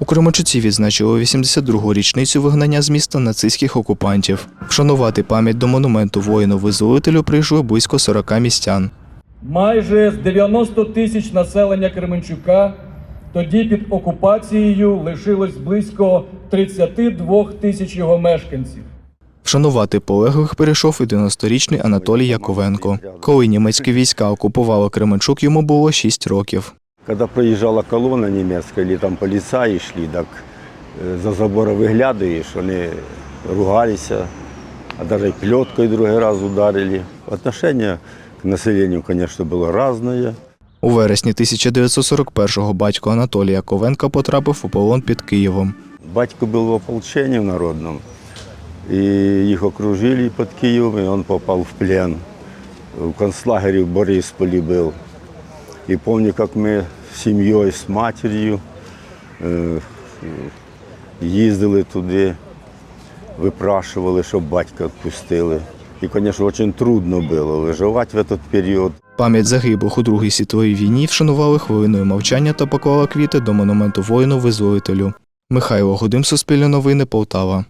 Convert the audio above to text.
У Кременчуці відзначили 82-гу річницю вигнання з міста нацистських окупантів. Вшанувати пам'ять до монументу воїну-визволителю прийшли близько 40 містян. Майже з 90 тисяч населення Кременчука тоді під окупацією лишилось близько 32 тисяч його мешканців. Вшанувати полеглих перейшов і 90-річний Анатолій Яковенко. Коли німецькі війська окупували Кременчук, йому було 6 років. Когда проезжала колонна немецкая, или там полицаи шли, так э, за забора выглядываешь, они ругались, а даже и плеткой другой раз ударили. Отношение к населению, конечно, было разное. У вересні 1941-го батько Анатолія Яковенка потрапив у полон під Києвом. Батько был в ополчении в народном, и их окружили под Киевом, и он попал в плен. В концлагере в Борисполе был. И помню, как мы с семьей, с матерью э, їздили туди, випрашували, щоб батька відпустили. І, звісно, дуже трудно було виживати в цей період. Пам'ять загиблих у Другій світовій війні вшанували хвилиною мовчання та поклали квіти до монументу воїну-визволителю. Михайло Гудим, Суспільне новини, Полтава.